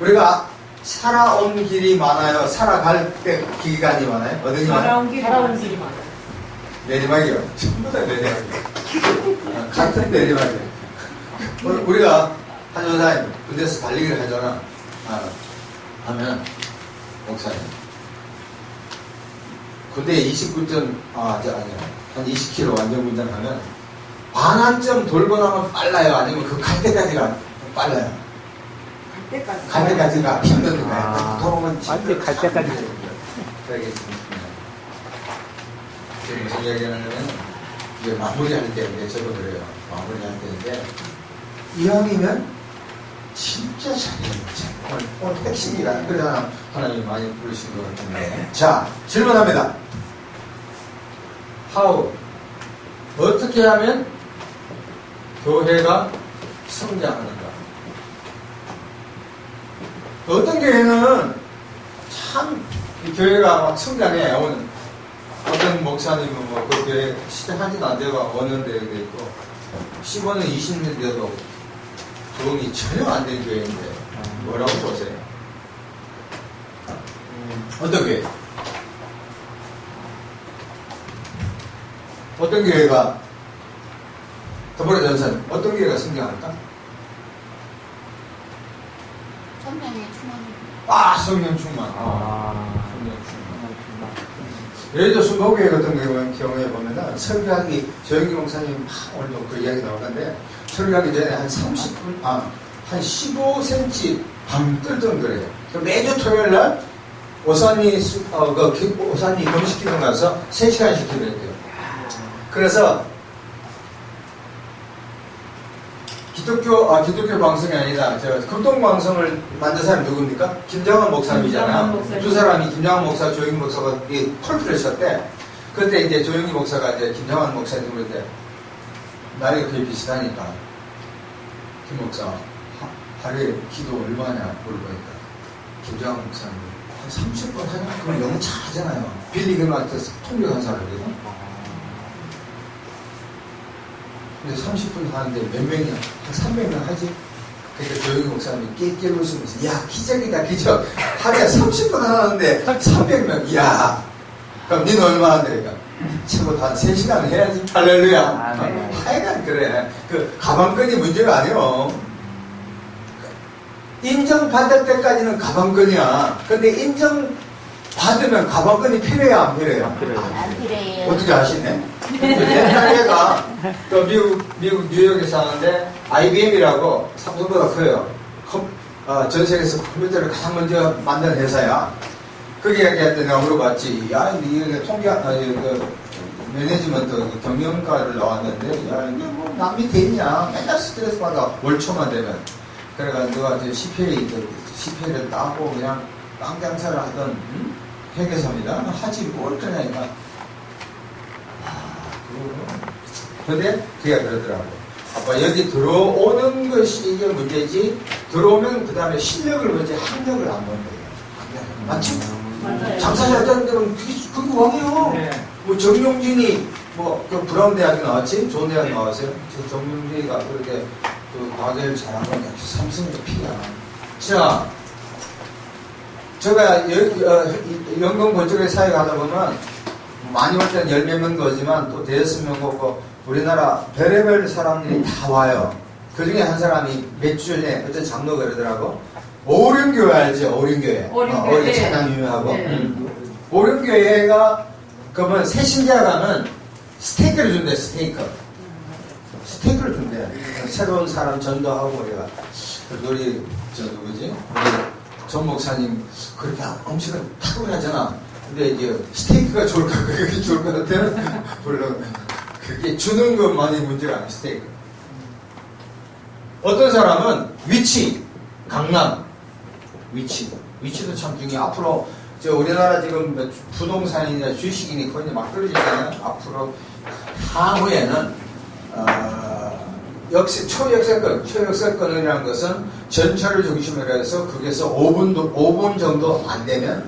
우리가 살아온 길이 많아요. 살아갈 때 기간이 많아요. 많아요? 살아온 길이 살아온 길이 많아요. 내리막이요. 전부 다 내리막이요. 아, 같은 내리막이요. 우리- 우리가 한전사님 군대에서 달리기를 하잖아. 아, 하면 목사님. 군대에 29점, 아, 저 아니야. 한 20km 완전 운전하면 반환점 돌고 나면 빨라요. 아니면 그 갈 때까지가 빨라요. 갈 때까지. 갈 때까지가 힘든 거예요. 아, 돌아오면 완전 갈 때까지. 그러겠습니다. 지금 무슨 이야기 하냐면, 이제 마무리할 때인데, 저도 그래요. 마무리할 때인데, 이왕이면 진짜 잘해요. 오늘, 오늘 핵심이라. 그러잖아. 하나님 많이 부르신 것 같은데. 자, 질문합니다. How? 어떻게 하면 교회가 성장하는가? 어떤 교회는 참, 이 교회가 막 성장해. 오늘 어떤 목사님은 뭐, 그 교회 시작하지도 안 되고 어느 데도 있고, 15년, 20년 돼도 도움이 전혀 안 된 교회인데, 뭐라고 보세요? 음, 어떤 교회? 어떤 교회가, 더불어 전선, 어떤 교회가 성장할까? 성령의 충만이 아, 성령 충만. 아, 성령 충만. 예를 들어 순복교회 같은 경우에, 경우에 보면은 설교하기 조영기 목사님 막 오늘도 그 이야기 나올 건데 설교하기 전에 한 30분 아 한 15cm 밤뜰 정도래요. 그 매주 토요일 날 오산이 수- 어, 그 기- 오산이 금식기도 가서 3시간씩 기도했대요. 그래서 기독교 아 기독교 방송이 아니라 저 극동 방송을 만든 사람이 누굽니까? 김정은 목사님이잖아. 두 사람이 김정은 목사, 조영기 목사가 이 콜프를 쳤대. 그때 이제 조영기 목사가 이제 김정은 목사님을 이제 나이가 거의 비슷하니까 김 목사 하- 하루에 기도 얼마냐 물어보니까 김정은 목사님 한 30분 하냐? 그럼 너무 잘하잖아요. 빌리기 마트에서 통역한 사람이거든. 근데 30분 하는데 몇 명이야? 한 300명 하지? 그러니까 조영희 목사님이 깨깨 웃으면서 야 기적이다 기적. 하루에 30분 하는데 300명. 이야. 그럼 니는 얼마 하는데? 그러니까 최고 한 3시간 해야지. 할렐루야. 아, 네. 하여간 그래. 그 가방끈이 문제가 아니요 인정받을 때까지는 가방끈이야. 근데 인정 받으면 가방끈이 안 필요해요? 안 필요해요. 안 필요해요. 어떻게 아시네? 옛날 애가 그 미국, 미국 뉴욕에 사는데 IBM이라고 삼성보다 커요. 컴, 어, 전 세계에서 컴퓨터를 가장 먼저 만든 회사야. 거기 얘기할 때 내가 물어봤지. 야, 이게 통계, 아, 그, 매니지먼트 그 경영과를 나왔는데, 야, 이게 뭐남 밑에 있냐. 맨날 스트레스 받아. 월초만 되면. 그래가 누가 이제 CPA, 그 CPA를 따고 그냥 빵 장사를 하던, 음? 회계사입니다. 하지 뭘 그러냐니까. 근데 그게 그러더라고. 아빠 여기 들어오는 것이 이게 문제지 들어오면 그 다음에 실력을 보지 학력을 안 본대요. 맞지? 맞아요. 장사 잘하는 데는 그게 그게 왕이요. 네. 뭐 정용진이 뭐그 브라운 대학에 나왔지? 좋은 대학 나왔어요. 저 정용진이가 그렇게 그 과거를 잘하는 역시 삼성의 피야. 자, 제가 여- 어, 이- 연금 건축에 사역하다 보면 많이 올 때는 열 몇명 거지만 또 대여섯 명 오고 우리나라 별의별 사람들이 다 와요. 그 중에 한 사람이 몇 주 전에 어떤 장로가 그러더라고. 오륜교회 알지? 오륜교회. 오륜교회. 어, 오륜 찬양 유명하고. 네. 음. 오륜교회가 그러면 새 신자 가면 스테이크를 준대 스테이크. 스테이크를 준대. 새로운 사람 전도하고 우리가 그 우리 저 누구지? 우리 전 목사님 그렇게 음식을 탁월하잖아. 근데 이제 스테이크가 좋을까 그게 좋을 것 같아요. 물론 그게 주는 것만이 문제가 아니야 스테이크. 어떤 사람은 위치, 강남, 위치, 위치도 참 중요해. 앞으로 저 우리나라 지금 뭐 부동산이나 주식이니 거의 막 떨어지잖아요. 앞으로 향후에는 어, 역시 초역세권, 초역세권이라는 것은 전철을 중심으로 해서 거기서 5분도 5분 정도 안 되면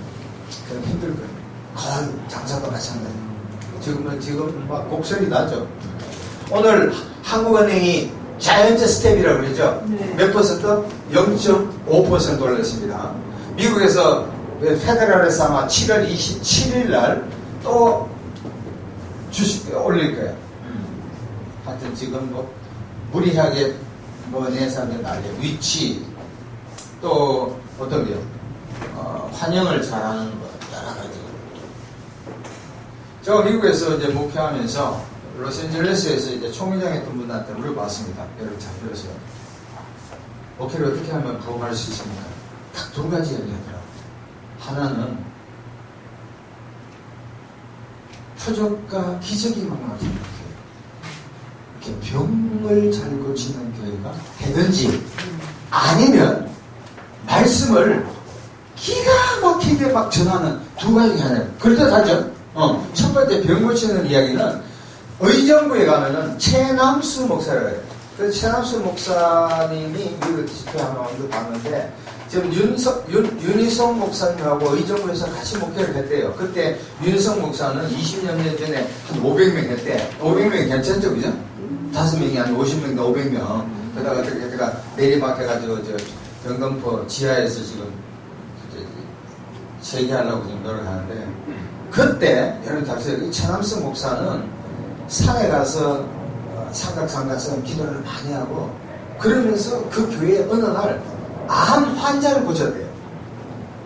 그건 힘들 거예요. 거의 장사도 마찬가지. 지금은 지금 막 곡설이 나죠. 오늘 한국은행이 자이언트 스텝이라고 그러죠. 네. 몇 퍼센트? 0.5% 올렸습니다. 미국에서 레스 아마 7월 27일 날 또 주식 올릴 거예요. 하여튼 지금 뭐 무리하게 뭐 내사는 난리 위치 또 어떤 게요? 어, 환영을 잘하는 것 여러 가지. 제가 미국에서 이제 목회하면서 로스앤젤레스에서 이제 총회장 했던 분한테 물어봤습니다. 여러분 잘 들으세요. 목회를 어떻게 하면 부흥할 수 있습니까? 딱 두 가지 얘기하더라고요. 하나는 표적과 기적이 교회. 병을 잘 고치는 교회가 되든지 아니면 말씀을 기가 막히게 막 전하는 두 가지 하나예요. 그렇듯하죠? 어, 첫 번째 병 고치는 이야기는 의정부에 가면은 최남수 목사라고 해요. 그 최남수 목사님이 미국 집회 하나 언제 봤는데 지금 윤석, 윤, 윤희성 목사님하고 의정부에서 같이 목회를 했대요. 그때 윤희성 목사는 20년 전에 한 500명 했대. 500명 괜찮죠, 그죠? 다섯 명이 아니고 50명인가 500명. 그러다가 어떻게 제가 내리막 해가지고 저 경동포 지하에서 지금 재개하려고 지금 노력하는데 그때 여러분. 이 최남성 목사는 산에 가서 어, 가서 기도를 많이 하고 그러면서 그 교회에 어느 날 암 환자를 고쳤대요.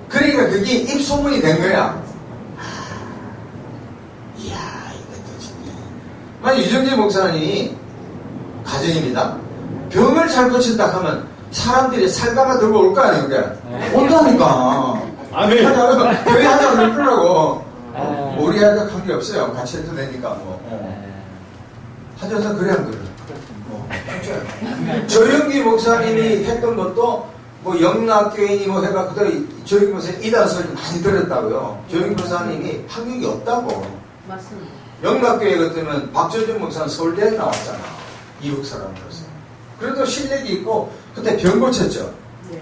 그러니까 그게 입소문이 된 거야. 아, 이야 이것도 진짜. 만약 유정재 목사님이 가정입니다. 병을 잘 고친다 하면 사람들이 살다가 들고 올 거 아닙니까? 온다니까. 아멘. 하자, 교회 하자 그러더라고. 아. 우리 하자 관계 없어요. 같이 해도 되니까 뭐. 어. 하셔서 그래 안 그래? 뭐. 진짜요. 조영기 목사님이 했던 것도 뭐 영락교인이 뭐 해가 그대로 조영기 목사님 이단 소리 많이 들었다고요. 조영기 목사님이 학력이 없다고. 맞습니다. 영락교회 같으면 박조준 목사는 서울대에 나왔잖아. 이북 사람으로서. 그래도 실력이 있고 그때 병 고쳤죠. 네.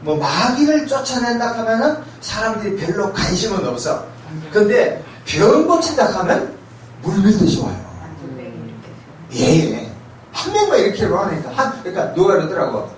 뭐 마귀를 쫓아낸다 하면은 사람들이 별로 관심은 없어. 근데 병 고친다 하면 물밀듯이 와요. 예, 예. 한 명만 이렇게 하니까 한, 그러니까 누가 그러더라고.